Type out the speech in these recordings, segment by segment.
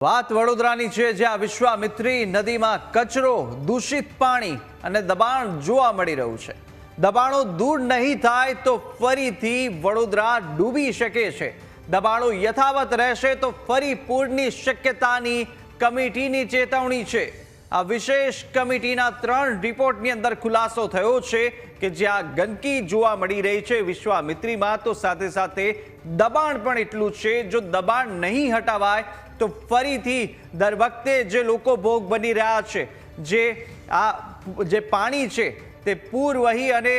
વાત વડોદરાની છે, જ્યાં વિશ્વામિત્રી નદીમાં કચરો, દૂષિત પાણી અને દબાણ જોવા મળી રહ્યું છે. દબાણો દૂર નહીં થાય તો ફરીથી વડોદરા ડૂબી શકે છે. દબાણો યથાવત રહેશે તો ફરી પૂરની શક્યતાની કમિટીની ચેતવણી છે. આ વિશેષ કમિટીના ત્રણ રિપોર્ટની અંદર ખુલાસો થયો છે કે જ્યાં ગંદકી જોવા મળી રહી છે વિશ્વામિત્રીમાં, તો સાથે સાથે દબાણ પણ એટલું છે. જો દબાણ નહીં હટાવાય, તો ફરીથી દર વખતે જે લોકો ભોગ બની રહ્યા છે, જે આ જે પાણી છે તે પૂર વહી અને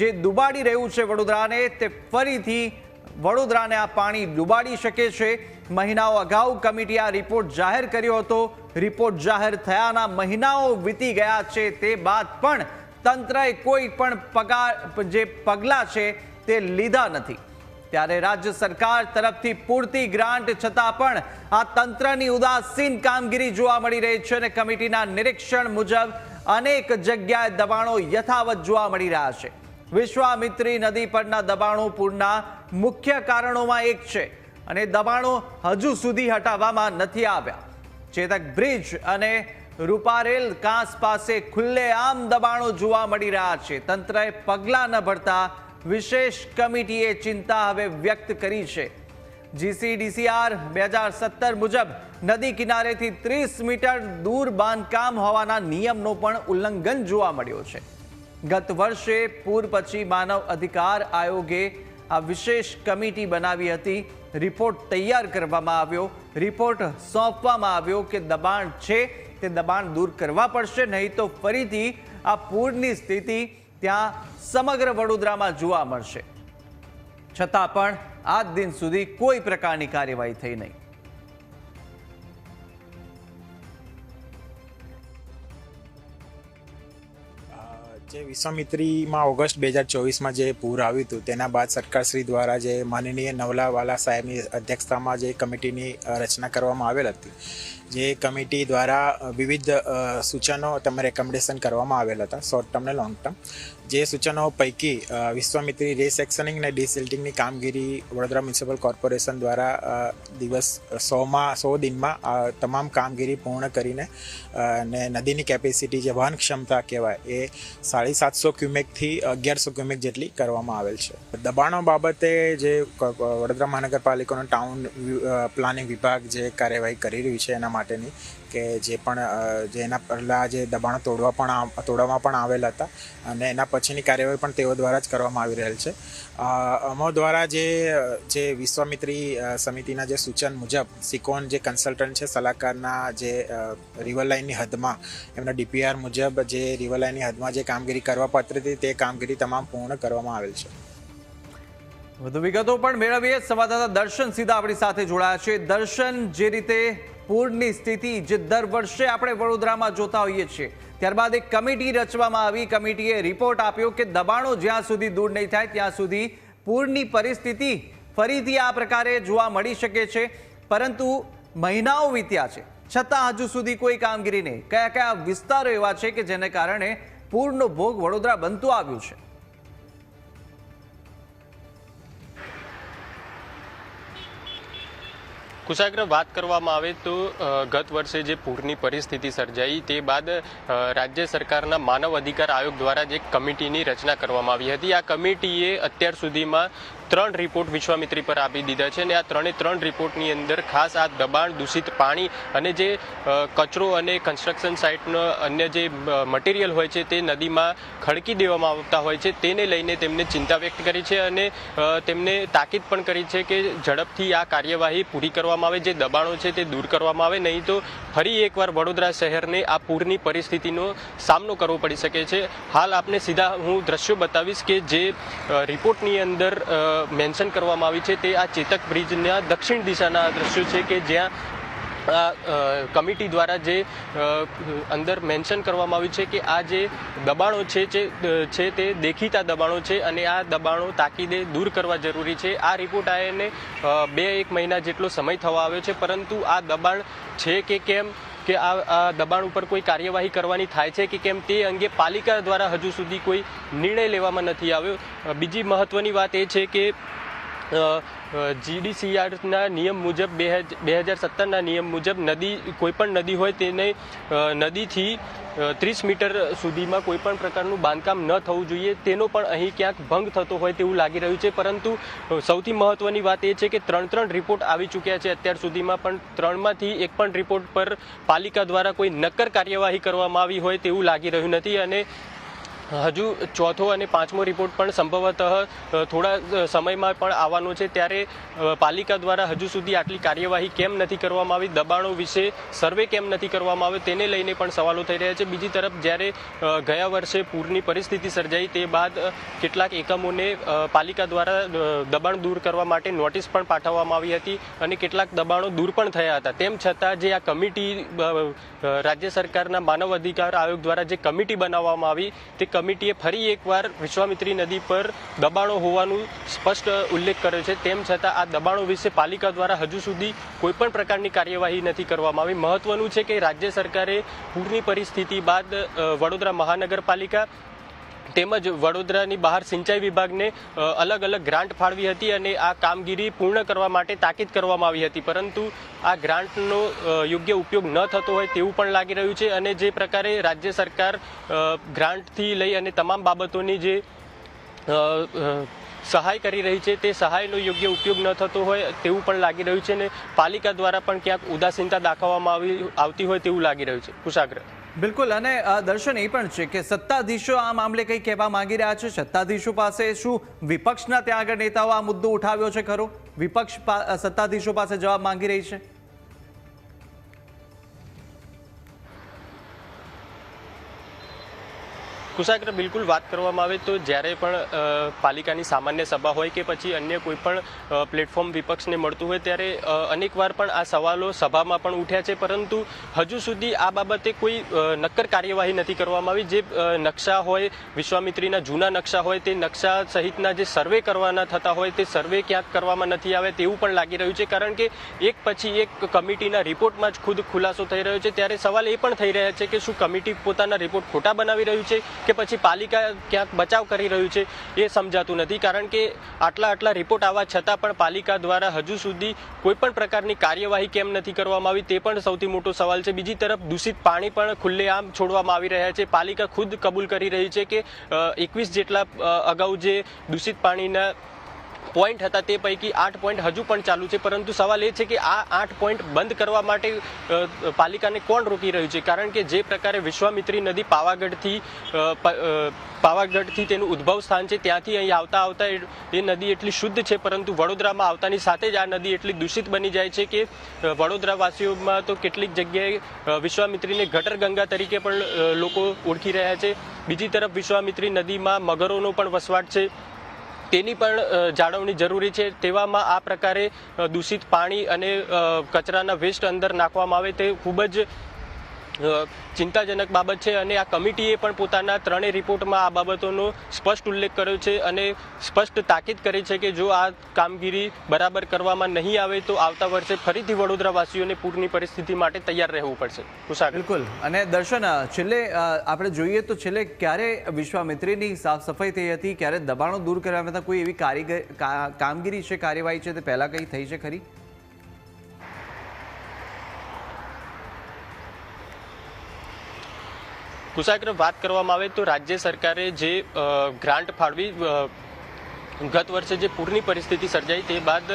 જે દુબાડી રહ્યું છે વડોદરાને, તે ફરીથી વડોદરાને આ પાણી ડૂબાડી શકે છે. મહિનાઓ અગાઉ કમિટી આ રિપોર્ટ જાહેર કર્યો હતો. રિપોર્ટ જાહેર થયાના મહિનાઓ વીતી ગયા છે તે બાદ પણ તંત્રએ કોઈ પણ પગાર જે પગલાં છે તે લીધા નથી. ત્યારે રાજ્ય સરકાર તરફથી પૂરતી ગ્રાન્ટ છતાં પણ આ તંત્રની ઉદાસીન કામગીરી જોવા મળી રહી છે અને કમિટીના નિરીક્ષણ મુજબ અનેક જગ્યાએ દબાણો યથાવત જોવા મળી રહ્યા છે. વિશ્વામિત્રી નદી પરના દબાણો પૂરના મુખ્ય કારણોમાં એક છે અને દબાણો હજુ સુધી હટાવવામાં નથી આવ્યા. ચેતક બ્રિજ અને રૂપારેલ કાંસ પાસે ખુલ્લેઆમ દબાણો જોવા મળી રહ્યા છે. તંત્રએ પગલાં ન ભરતા વિશેષ કમિટીએ ચિંતા હવે વ્યક્ત કરી છે. જીસીડીસીઆર બે હજાર સત્તર મુજબ નદી કિનારેથી ત્રીસ મીટર દૂર બાંધકામ હોવાના નિયમનો પણ ઉલ્લંઘન જોવા મળ્યો છે. ગત વર્ષે પૂર પછી માનવ અધિકાર આયોગે આ વિશેષ કમિટી બનાવી હતી. રિપોર્ટ તૈયાર કરવામાં આવ્યો. રિપોર્ટ સોંપવામાં આવ્યો કે દબાણ છે તે દબાણ દૂર કરવા પડશે, નહીં તો ફરીથી આ પૂરની સ્થિતિ ત્યાં સમગ્ર વડોદરામાં જોવા મળશે. છતાં પણ આજ દિન સુધી કોઈ પ્રકારની કાર્યવાહી થઈ નહીં. જે વિશ્વામિત્રીમાં ઓગસ્ટ બે હજાર ચોવીસમાં જે પૂર આવ્યું હતું, તેના બાદ સરકારશ્રી દ્વારા જે માનનીય નવલાવાલા સાહેબની અધ્યક્ષતામાં જે કમિટીની રચના કરવામાં આવેલ હતી. જે કમિટી દ્વારા વિવિધ સૂચનો તમે રેકમેન્ડેશન કરવામાં આવેલ હતા, શોર્ટ ટર્મ ને લોંગ ટર્મ. જે સૂચનો પૈકી વિશ્વામિત્રી રિસેક્શનિંગ અને ડિસિલ્ટિંગની કામગીરી વડોદરા મ્યુનિસિપલ કોર્પોરેશન દ્વારા દિવસ, સોમાં, સો દિનમાં તમામ કામગીરી પૂર્ણ કરીને અને નદીની કેપેસિટી જે વહન ક્ષમતા કહેવાય એ સાડી સાતસો ક્યુમેકથી અગિયારસો ક્યુમેક જેટલી કરવામાં આવેલ છે. દબાણો બાબતે જે વડોદરા મહાનગરપાલિકાનો ટાઉન પ્લાનિંગ વિભાગ જે કાર્યવાહી કરી રહ્યું છે એના માટેની કે જે પણ જેના પહેલાં જે દબાણો તોડવા પણ તોડવામાં પણ આવેલ હતા અને એના પછીની કાર્યવાહી પણ તેઓ દ્વારા જ કરવામાં આવી રહેલ છે. અમો દ્વારા જે જે વિશ્વામિત્રી સમિતિના જે સૂચન મુજબ સિકોન જે કન્સલ્ટન્ટ છે સલાહકારના જે રિવર લાઇનની હદમાં, એમના ડીપીઆર મુજબ જે રિવર લાઇનની હદમાં જે કામગીરી કરવા પાત્ર હતી તે કામગીરી તમામ પૂર્ણ કરવામાં આવેલ છે. વધુ વિગતો પણ મેળવીએ. સંવાદદાતા દર્શન સીધા આપણી સાથે જોડાયા છે. દર્શન, જે રીતે પૂરની સ્થિતિ જે દર વર્ષે આપણે વડોદરામાં જોતા હોઈએ છીએ. ત્યારબાદ એક કમિટી રચવામાં આવી. કમિટીએ રિપોર્ટ આપ્યો કે દબાણો જ્યાં સુધી દૂર નહીં થાય, ત્યાં સુધી પૂરની પરિસ્થિતિ ફરીથી આ પ્રકારે જોવા મળી શકે છે. પરંતુ મહિનાઓ વીત્યા છે. છતાં હજુ સુધી કોઈ કામગીરી નહીં. કયા કયા વિસ્તારો એવા છે કે જેને કારણે પૂરનો ભોગ વડોદરા બનતું આવ્યું છે? કુશાગ્ર વાત કરવામાં આવે તો ગત વર્ષે જે પૂરની પરિસ્થિતિ સર્જાઈ તે બાદ રાજ્ય સરકારના માનવ અધિકાર આયોગ દ્વારા જે કમિટીની રચના કરવામાં આવી હતી. આ કમિટીએ અત્યાર સુધીમાં ત્રણ રિપોર્ટ વિશ્વામિત્રી પર આપી દીધા છે અને આ ત્રણે ત્રણ રિપોર્ટની અંદર ખાસ આ દબાણ, દૂષિત પાણી અને જે કચરો અને કન્સ્ટ્રક્શન સાઇટનો અન્ય જે મટીરિયલ હોય છે તે નદીમાં ખડકી દેવામાં આવતા હોય છે તેને લઈને તેમને ચિંતા વ્યક્ત કરી છે અને તેમને તાકીદ પણ કરી છે કે ઝડપથી આ કાર્યવાહી પૂરી કરવામાં આવે, જે દબાણો છે તે દૂર કરવામાં આવે. નહીં તો ફરી એકવાર વડોદરા શહેરને આ પૂરની પરિસ્થિતિનો સામનો કરવો પડી શકે છે. હાલ આપને સીધા હું દ્રશ્યો બતાવીશ કે જે રિપોર્ટની અંદર મેન્શન કરવામાં આવી છે તે આ ચેતક બ્રિજના દક્ષિણ દિશાના દ્રશ્યો છે કે જ્યાં આ કમિટી દ્વારા જે અંદર મેન્શન કરવામાં આવ્યું છે કે આ જે દબાણો છે છે તે દેખીતા દબાણો છે અને આ દબાણો તાકીદે દૂર કરવા જરૂરી છે. આ રિપોર્ટ આવીને બે એક મહિના જેટલો સમય થવા આવ્યો છે, પરંતુ આ દબાણ છે કે કેમ? કે આ દબાણ ઉપર કોઈ કાર્યવાહી કરવાની થાય છે કે કેમ તે અંગે પાલિકા દ્વારા હજુ સુધી કોઈ નિર્ણય લેવામાં નથી આવ્યો. બીજી મહત્વની વાત એ છે કે જીડીસીઆરના નિયમ મુજબ બે બે હજાર સત્તરના નિયમ મુજબ નદી, કોઈપણ નદી હોય તેને નદીથી ત્રીસ મીટર સુધીમાં કોઈપણ પ્રકારનું બાંધકામ ન થવું જોઈએ. તેનો પણ અહીં ક્યાંક ભંગ થતો હોય તેવું લાગી રહ્યું છે. પરંતુ સૌથી મહત્વની વાત એ છે કે ત્રણ ત્રણ રિપોર્ટ આવી ચૂક્યા છે અત્યાર સુધીમાં, પણ ત્રણમાંથી એક પણ રિપોર્ટ પર પાલિકા દ્વારા કોઈ નક્કર કાર્યવાહી કરવામાં આવી હોય તેવું લાગી રહ્યું નથી. અને હજુ ચોથો અને પાંચમો રિપોર્ટ પણ સંભવતઃ થોડા સમયમાં પણ આવવાનો છે. ત્યારે પાલિકા દ્વારા હજુ સુધી આટલી કાર્યવાહી કેમ નથી કરવામાં આવી? દબાણો વિશે સર્વે કેમ નથી કરવામાં આવ્યો? તેને લઈને પણ સવાલો થઈ રહ્યા છે. બીજી તરફ, જ્યારે ગયા વર્ષે પૂરની પરિસ્થિતિ સર્જાઈ, તે બાદ કેટલાક એકમોને પાલિકા દ્વારા દબાણ દૂર કરવા માટે નોટિસ પણ પાઠવવામાં આવી હતી અને કેટલાક દબાણો દૂર પણ થયા હતા. તેમ છતાં, જે આ કમિટી રાજ્ય સરકારના માનવ અધિકાર આયોગ દ્વારા જે કમિટી બનાવવામાં આવી, તે કમિટીએ ફરી એકવાર વિશ્વામિત્રી નદી પર દબાણો હોવાનું સ્પષ્ટ ઉલ્લેખ કર્યો છે. તેમ છતાં આ દબાણો વિશે પાલિકા દ્વારા હજુ સુધી કોઈપણ પ્રકારની કાર્યવાહી નથી કરવામાં આવી. મહત્વનું છે કે રાજ્ય સરકારે પૂરની પરિસ્થિતિ બાદ વડોદરા મહાનગરપાલિકા તેમજ વડોદરાની બહાર સિંચાઈ વિભાગને અલગ અલગ ગ્રાન્ટ ફાળવી હતી અને આ કામગીરી પૂર્ણ કરવા માટે તાકીદ કરવામાં આવી હતી. પરંતુ આ ગ્રાન્ટનો યોગ્ય ઉપયોગ ન થતો હોય તેવું પણ લાગી રહ્યું છે અને જે પ્રકારે રાજ્ય સરકાર ગ્રાન્ટથી લઈ અને તમામ બાબતોની જે સહાય કરી રહી છે તે સહાયનો યોગ્ય ઉપયોગ ન થતો હોય તેવું પણ લાગી રહ્યું છે અને પાલિકા દ્વારા પણ ક્યાંક ઉદાસીનતા દાખવવામાં આવી, આવતી હોય તેવું લાગી રહ્યું છે. કુશાગ્ર. બિલકુલ, અને દર્શન એ પણ છે કે સત્તાધીશો આ મામલે કંઈ કહેવા માંગી રહ્યા છે? સત્તાધીશો પાસે શું વિપક્ષના ત્યાં આગળ નેતાઓ આ મુદ્દો ઉઠાવ્યો છે ખરો? વિપક્ષ સત્તાધીશો પાસે જવાબ માંગી રહી છે? કુશાગ્ર બિલકુલ વાત કરવામાં આવે તો જ્યારે પણ પાલિકાની સામાન્ય સભા હોય કે પછી અન્ય કોઈ પણ પ્લેટફોર્મ વિપક્ષને મળતું હોય ત્યારે અનેકવાર પણ આ સવાલો સભામાં પણ ઉઠ્યા છે. પરંતુ હજુ સુધી આ બાબતે કોઈ નક્કર કાર્યવાહી નથી કરવામાં આવી. જે નકશા હોય, વિશ્વામિત્રીના જૂના નકશા હોય, તે નકશા સહિતના જે સર્વે કરવાના થતા હોય, તે સર્વે ક્યાંક કરવામાં નથી આવે તેવું પણ લાગી રહ્યું છે. કારણ કે એક પછી એક કમિટીના રિપોર્ટમાં જ ખુદ ખુલાસો થઈ રહ્યો છે. ત્યારે સવાલ એ પણ થઈ રહ્યા છે કે શું કમિટી પોતાના રિપોર્ટ ખોટા બનાવી રહ્યું છે? કે પછી પાલિકા ક્યાંક બચાવ કરી રહ્યું છે એ સમજાતું નથી. કારણ કે આટલા આટલા રિપોર્ટ આવવા છતાં પણ પાલિકા દ્વારા હજુ સુધી કોઈ પણ પ્રકારની કાર્યવાહી કેમ નથી કરવામાં આવી તે પણ સૌથી મોટો સવાલ છે. બીજી તરફ દૂષિત પાણી પણ ખુલ્લેઆમ છોડવામાં આવી રહ્યા છે. પાલિકા ખુદ કબૂલ કરી રહી છે કે એકવીસ જેટલા અગાઉ જે દૂષિત પાણીના પોઈન્ટ હતા તે પૈકી આઠ પોઈન્ટ હજુ પણ ચાલુ છે. પરંતુ સવાલ એ છે કે આ આઠ પોઈન્ટ બંધ કરવા માટે પાલિકાને કોણ રોકી રહ્યું છે? કારણ કે જે પ્રકારે વિશ્વામિત્રી નદી પાવાગઢથી પાવાગઢથી તેનું ઉદ્ભવ સ્થાન છે, ત્યાંથી અહીં આવતા આવતા એ નદી એટલી શુદ્ધ છે, પરંતુ વડોદરામાં આવતાની સાથે જ આ નદી એટલી દૂષિત બની જાય છે કે વડોદરાવાસીઓમાં તો કેટલીક જગ્યાએ વિશ્વામિત્રીને ગટર ગંગા તરીકે પણ લોકો ઓળખી રહ્યા છે. બીજી તરફ વિશ્વામિત્રી નદીમાં મગરોનો પણ વસવાટ છે. તેની પણ જાળવણી જરૂરી છે. તેવામાં આ પ્રકારે દૂષિત પાણી અને કચરાના વેસ્ટ અંદર નાખવામાં આવે તે ખૂબ જ ચિંતાજનક બાબત છે અને આ કમિટીએ પણ પોતાના ત્રણેય રિપોર્ટમાં આ બાબતોનો સ્પષ્ટ ઉલ્લેખ કર્યો છે અને સ્પષ્ટ તાકીદ કરી છે કે જો આ કામગીરી બરાબર કરવામાં નહીં આવે તો આવતા વર્ષે ફરીથી વડોદરાવાસીઓને પૂરની પરિસ્થિતિ માટે તૈયાર રહેવું પડશે. કુશાગર બિલકુલ. અને દર્શન છેલ્લે આપણે જોઈએ તો છેલ્લે ક્યારે વિશ્વામિત્રીની સાફ સફાઈ થઈ હતી? ક્યારે દબાણો દૂર કરવામાં કોઈ એવી કારીગર કામગીરી છે, કાર્યવાહી છે તે પહેલાં કંઈ થઈ છે ખરી? કુશાગ્ર વાત કરવામાં આવે તો રાજ્ય સરકારે જે ગ્રાન્ટ ફાળવી ગત વર્ષે જે પૂરની પરિસ્થિતિ સર્જાઈ તે બાદ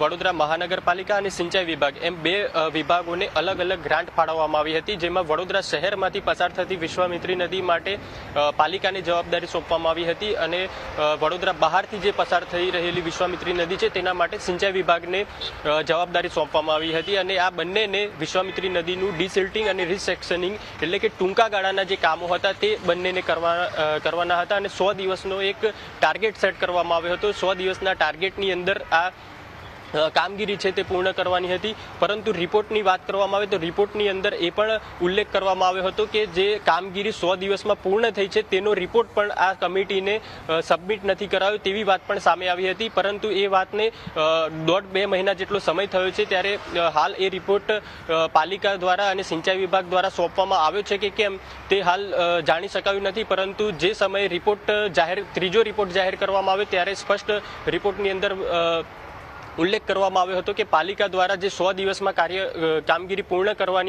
વડોદરા મહાનગરપાલિકા અને સિંચાઈ વિભાગ એમ બે વિભાગોને અલગ અલગ ગ્રાન્ટ ફાળવવામાં આવી હતી, જેમાં વડોદરા શહેરમાંથી પસાર થતી વિશ્વામિત્રી નદી માટે પાલિકાની જવાબદારી સોંપવામાં આવી હતી અને વડોદરા બહારથી જે પસાર થઈ રહેલી વિશ્વામિત્રી નદી છે તેના માટે સિંચાઈ વિભાગને જવાબદારી સોંપવામાં આવી હતી અને આ બંનેને વિશ્વામિત્રી નદીનું ડિસિલ્ટિંગ અને રિસેક્શનિંગ એટલે કે ટૂંકા ગાળાના જે કામો હતા તે બંનેને કરવા કરવાના હતા અને સો દિવસનો એક ટાર્ગેટ સેટ કરવામાં આવ્યો હતો. સો દિવસના ટાર્ગેટની અંદર આ કામગીરી છે તે પૂર્ણ કરવાની હતી. પરંતુ રિપોર્ટની વાત કરવામાં આવે તો રિપોર્ટની અંદર એ પણ ઉલ્લેખ કરવામાં આવ્યો હતો કે જે કામગીરી સો દિવસમાં પૂર્ણ થઈ છે તેનો રિપોર્ટ પણ આ કમિટીને સબમિટ નથી કરાયો તેવી વાત પણ સામે આવી હતી. પરંતુ એ વાતને દોઢ બે મહિના જેટલો સમય થયો છે ત્યારે હાલ એ રિપોર્ટ પાલિકા દ્વારા અને સિંચાઈ વિભાગ દ્વારા સોંપવામાં આવ્યો છે કે કેમ તે હાલ જાણી શકાયું નથી. પરંતુ જે સમયે રિપોર્ટ જાહેર, ત્રીજો રિપોર્ટ જાહેર કરવામાં આવ્યો ત્યારે સ્પષ્ટ રિપોર્ટની અંદર ઉલ્લેખ કરવામાં આવ્યો હતો કે પાલિકા દ્વારા જે સો દિવસમાં કાર્ય કામગીરી પૂર્ણ કરવાની